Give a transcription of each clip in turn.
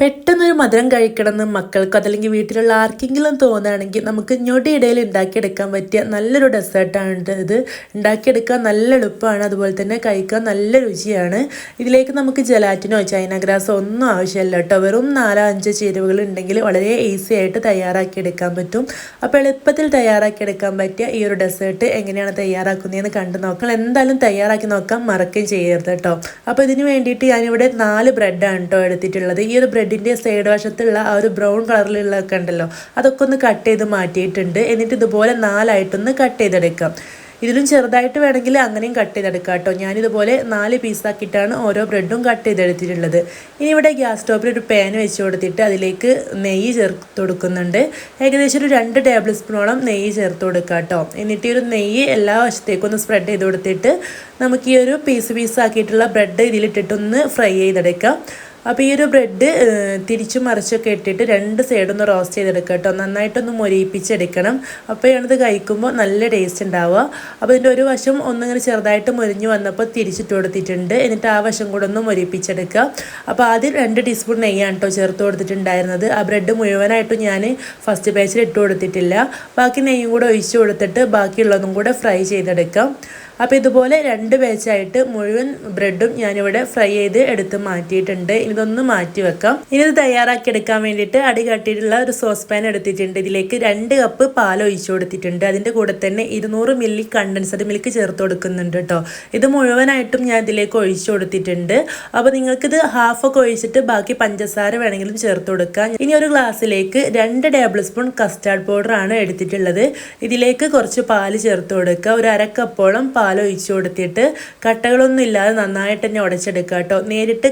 പെട്ടെന്നൊരു മധുരം കഴിക്കണമെന്ന് മക്കൾക്ക് അതല്ലെങ്കിൽ വീട്ടിലുള്ള ആർക്കെങ്കിലും തോന്നുകയാണെങ്കിൽ നമുക്ക് ഞൊടിയിടയിൽ ഉണ്ടാക്കിയെടുക്കാൻ പറ്റിയ നല്ലൊരു ഡെസേർട്ടാണ് ഇത് ഉണ്ടാക്കിയെടുക്കാൻ നല്ല എളുപ്പമാണ്. അതുപോലെ തന്നെ കഴിക്കാൻ നല്ല രുചിയാണ്. ഇതിലേക്ക് നമുക്ക് ജലാറ്റിനോ ചൈന ഗ്രാസോ ഒന്നും ആവശ്യമില്ല കേട്ടോ. വെറും നാലോ അഞ്ചോ ചേരുവകൾ ഉണ്ടെങ്കിൽ വളരെ ഈസി ആയിട്ട് തയ്യാറാക്കിയെടുക്കാൻ പറ്റും. അപ്പോൾ എളുപ്പത്തിൽ തയ്യാറാക്കിയെടുക്കാൻ പറ്റിയ ഈ ഒരു ഡെസേർട്ട് എങ്ങനെയാണ് തയ്യാറാക്കുന്നതെന്ന് കണ്ടു നോക്കാം എന്തായാലും തയ്യാറാക്കി നോക്കാൻ മറക്കുകയും ചെയ്യരുത് കേട്ടോ. അപ്പോൾ ഇതിന് വേണ്ടിയിട്ട് ഞാനിവിടെ നാല് ബ്രെഡാണ് കേട്ടോ എടുത്തിട്ടുള്ളത്. ഈ ഒരു ബ്രെഡിന്റെ സൈഡ് വശത്തുള്ള ആ ഒരു ബ്രൗൺ കളറിലുള്ളതൊക്കെ ഉണ്ടല്ലോ. അതൊക്കെ ഒന്ന് കട്ട് ചെയ്ത് മാറ്റിയിട്ടുണ്ട്. എന്നിട്ട് ഇതുപോലെ നാലായിട്ടൊന്ന് കട്ട് ചെയ്തെടുക്കാം. ഇതിലും ചെറുതായിട്ട് വേണമെങ്കിൽ അങ്ങനെയും കട്ട് ചെയ്തെടുക്കാം കേട്ടോ. ഞാനിതുപോലെ നാല് പീസാക്കിയിട്ടാണ് ഓരോ ബ്രെഡും കട്ട് ചെയ്തെടുത്തിട്ടുള്ളത്. ഇനി ഇവിടെ ഗ്യാസ് സ്റ്റോപ്പിൽ ഒരു പാൻ വെച്ച് കൊടുത്തിട്ട് അതിലേക്ക് നെയ്യ് ചേർത്ത് കൊടുക്കുന്നുണ്ട്. ഏകദേശം ഒരു രണ്ട് ടേബിൾ സ്പൂണോളം നെയ്യ് ചേർത്ത് കൊടുക്കുക കേട്ടോ. എന്നിട്ട് ഈ ഒരു നെയ്യ് എല്ലാ വശത്തേക്കൊന്ന് സ്പ്രെഡ് ചെയ്ത് കൊടുത്തിട്ട് നമുക്ക് ഈ ഒരു പീസ് പീസാക്കിയിട്ടുള്ള ബ്രെഡ് ഇതിലിട്ടിട്ടൊന്ന് ഫ്രൈ ചെയ്തെടുക്കാം. അപ്പോൾ ഈ ഒരു ബ്രെഡ് തിരിച്ചും മറിച്ചൊക്കെ ഇട്ടിട്ട് രണ്ട് സൈഡൊന്ന് റോസ്റ്റ് ചെയ്തെടുക്കുക കേട്ടോ. നന്നായിട്ടൊന്ന് മൊരിയിപ്പിച്ചെടുക്കണം. അപ്പോഴാണിത് കഴിക്കുമ്പോൾ നല്ല ടേസ്റ്റ് ഉണ്ടാവുക. അപ്പോൾ ഇതിന്റെ ഒരു വശം ഒന്നിങ്ങനെ ചെറുതായിട്ട് മുരിഞ്ഞ് വന്നപ്പോൾ തിരിച്ചിട്ട് കൊടുത്തിട്ടുണ്ട്. എന്നിട്ട് ആ വശം കൂടെ ഒന്ന് മൊരിപ്പിച്ചെടുക്കുക അപ്പോൾ ആദ്യം രണ്ട് ടീസ്പൂൺ നെയ്യാണ് കേട്ടോ ചേർത്ത് കൊടുത്തിട്ടുണ്ടായിരുന്നത്. ആ ബ്രെഡ് മുഴുവനായിട്ടും ഞാൻ ഫസ്റ്റ് ബാച്ചിൽ ഇട്ട് കൊടുത്തിട്ടില്ല. ബാക്കി നെയ്യും കൂടെ ഒഴിച്ച് കൊടുത്തിട്ട് ബാക്കിയുള്ളതും കൂടെ ഫ്രൈ ചെയ്തെടുക്കാം. അപ്പോൾ ഇതുപോലെ രണ്ട് ബാച്ചായിട്ട് മുഴുവൻ ബ്രെഡും ഞാനിവിടെ ഫ്രൈ ചെയ്ത് എടുത്ത് മാറ്റിയിട്ടുണ്ട്. ഇതൊന്ന് മാറ്റി വെക്കാം. ഇനി ഇത് തയ്യാറാക്കി എടുക്കാൻ വേണ്ടിയിട്ട് അടി കട്ടിയിട്ടുള്ള ഒരു സോസ് പാൻ എടുത്തിട്ടുണ്ട്. ഇതിലേക്ക് രണ്ട് കപ്പ് പാൽ ഒഴിച്ചു കൊടുത്തിട്ടുണ്ട്. അതിന്റെ കൂടെ തന്നെ ഇരുന്നൂറ് മില്ലി കണ്ടൻസഡ് മിൽക്ക് ചേർത്ത് കൊടുക്കുന്നുണ്ട് കേട്ടോ. ഇത് മുഴുവനായിട്ടും ഞാൻ ഇതിലേക്ക് ഒഴിച്ചു കൊടുത്തിട്ടുണ്ട്. അപ്പോൾ നിങ്ങൾക്കിത് ഹാഫൊക്കെ ഒഴിച്ചിട്ട് ബാക്കി പഞ്ചസാര വേണമെങ്കിലും ചേർത്ത് കൊടുക്കാം. ഇനി ഒരു ഗ്ലാസ്സിലേക്ക് രണ്ട് ടേബിൾ സ്പൂൺ കസ്റ്റാർഡ് പൗഡർ ആണ് എടുത്തിട്ടുള്ളത്. ഇതിലേക്ക് കുറച്ച് പാൽ ചേർത്ത് കൊടുക്കുക. ഒരു അരക്കപ്പോളം പാൽ പാൽ ഒഴിച്ചു കൊടുത്തിട്ട് കട്ടകളൊന്നും ഇല്ലാതെ നന്നായിട്ട് തന്നെ ഉടച്ചെടുക്കുക കേട്ടോ. നേരിട്ട്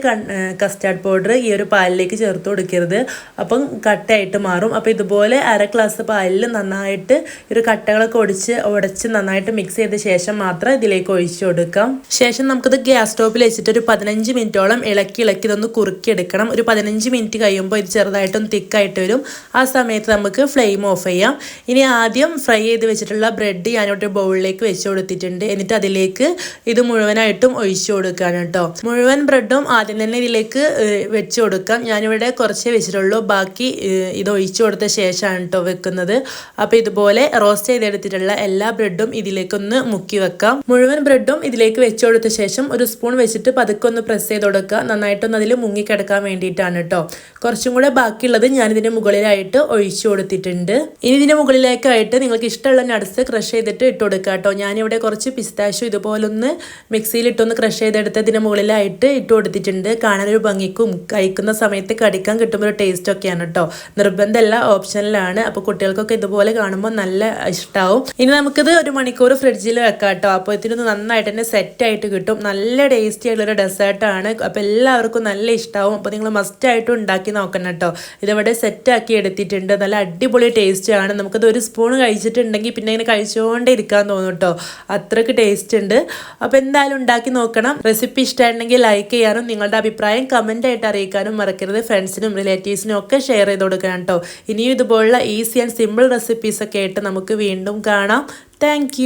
കസ്റ്റാർഡ് പൗഡർ ഈ ഒരു പാലിലേക്ക് ചേർത്ത് കൊടുക്കരുത്. അപ്പം കട്ടയായിട്ട് മാറും. അപ്പോൾ ഇതുപോലെ അര ഗ്ലാസ് പാലിൽ നന്നായിട്ട് ഒരു കട്ടകളൊക്കെ ഒടിച്ച് ഉടച്ച് നന്നായിട്ട് മിക്സ് ചെയ്ത ശേഷം മാത്രം ഇതിലേക്ക് ഒഴിച്ചു കൊടുക്കാം. ശേഷം നമുക്കിത് ഗ്യാസ് സ്റ്റോപ്പിൽ വെച്ചിട്ട് ഒരു പതിനഞ്ച് മിനിറ്റോളം ഇളക്കി ഇളക്കി ഇതൊന്ന് കുറുക്കിയെടുക്കണം. ഒരു പതിനഞ്ച് മിനിറ്റ് കഴിയുമ്പോൾ ഇത് ചെറുതായിട്ടൊന്ന് തിക്കായിട്ട് വരും. ആ സമയത്ത് നമുക്ക് ഫ്ലെയിം ഓഫ് ചെയ്യാം. ഇനി ആദ്യം ഫ്രൈ ചെയ്ത് വെച്ചിട്ടുള്ള ബ്രെഡ് ഞാനൊരു ബൗളിലേക്ക് വെച്ച് കൊടുത്തിട്ടുണ്ട്. എന്നിട്ട് അതിലേക്ക് ഇത് മുഴുവനായിട്ടും ഒഴിച്ചു കൊടുക്കുകയാണ് കേട്ടോ. മുഴുവൻ ബ്രെഡും ആദ്യം തന്നെ ഇതിലേക്ക് വെച്ച് കൊടുക്കാം. ഞാനിവിടെ കുറച്ചേ വെച്ചിട്ടുള്ളൂ. ബാക്കി ഇത് ഒഴിച്ചു കൊടുത്ത ശേഷമാണ് കേട്ടോ വെക്കുന്നത്. അപ്പോൾ ഇതുപോലെ റോസ്റ്റ് ചെയ്തെടുത്തിട്ടുള്ള എല്ലാ ബ്രെഡും ഇതിലേക്കൊന്ന് മുക്കി വെക്കാം. മുഴുവൻ ബ്രെഡും ഇതിലേക്ക് വെച്ച് കൊടുത്ത ശേഷം ഒരു സ്പൂൺ വെച്ചിട്ട് പതുക്കെ ഒന്ന് പ്രസ് ചെയ്ത് കൊടുക്കുക. നന്നായിട്ടൊന്ന് അതിൽ മുങ്ങിക്കിടക്കാൻ വേണ്ടിയിട്ടാണ് കേട്ടോ. കുറച്ചും കൂടെ ബാക്കിയുള്ളത് ഞാൻ ഇതിന്റെ മുകളിലായിട്ട് ഒഴിച്ചു കൊടുത്തിട്ടുണ്ട്. ഇനി ഇതിന്റെ മുകളിലേക്കായിട്ട് നിങ്ങൾക്ക് ഇഷ്ടമുള്ള നട്സ് ക്രഷ് ചെയ്തിട്ട് ഇട്ട് കൊടുക്കുക കേട്ടോ. ഞാനിവിടെ കുറച്ച് പിസ്ത പിസ്താശു ഇതുപോലൊന്ന് മിക്സിയിലിട്ടൊന്ന് ക്രഷ് ചെയ്തെടുത്ത് ഇതിന് മുകളിലായിട്ട് ഇട്ട് കൊടുത്തിട്ടുണ്ട്. കാണാനൊരു ഭംഗിക്കും കഴിക്കുന്ന സമയത്ത് കടിക്കാൻ കിട്ടുമ്പോൾ ഒരു ടേസ്റ്റ് ഒക്കെയാണ് കേട്ടോ നിർബന്ധമല്ല ഓപ്ഷനിലാണ് അപ്പോൾ കുട്ടികൾക്കൊക്കെ ഇതുപോലെ കാണുമ്പോൾ നല്ല ഇഷ്ടമാവും ഇനി നമുക്കിത് ഒരു മണിക്കൂർ ഫ്രിഡ്ജിൽ വെക്കാം കേട്ടോ അപ്പോൾ ഇതിനൊന്ന് നന്നായിട്ട് തന്നെ സെറ്റായിട്ട് കിട്ടും. നല്ല ടേസ്റ്റി ആയിട്ടുള്ളൊരു ഡെസേർട്ടാണ് അപ്പോൾ എല്ലാവർക്കും നല്ല ഇഷ്ടമാവും അപ്പോൾ നിങ്ങൾ മസ്റ്റായിട്ടും ഉണ്ടാക്കി നോക്കണം കേട്ടോ ഇതിവിടെ സെറ്റാക്കി എടുത്തിട്ടുണ്ട്. നല്ല അടിപൊളി ടേസ്റ്റാണ് നമുക്കത് ഒരു സ്പൂൺ കഴിച്ചിട്ടുണ്ടെങ്കിൽ പിന്നെ ഇങ്ങനെ കഴിച്ചുകൊണ്ടേ ഇരിക്കാൻ തോന്നും കേട്ടോ അത്രയ്ക്ക് ടേസ്റ്റ് ഉണ്ട്. അപ്പോൾ എന്തായാലും ഉണ്ടാക്കി നോക്കണം. റെസിപ്പി ഇഷ്ടമായിട്ടുണ്ടെങ്കിൽ ലൈക്ക് ചെയ്യാനും നിങ്ങളുടെ അഭിപ്രായം കമന്റ് ആയിട്ട് അറിയിക്കാനും മറക്കരുത്. ഫ്രണ്ട്സിനും റിലേറ്റീവ്സിനും ഒക്കെ ഷെയർ ചെയ്ത് കൊടുക്കണം കേട്ടോ. ഇനിയും ഇതുപോലുള്ള ഈസി ആൻഡ് സിമ്പിൾ റെസിപ്പീസ് ഒക്കെ ആയിട്ട് നമുക്ക് വീണ്ടും കാണാം. താങ്ക്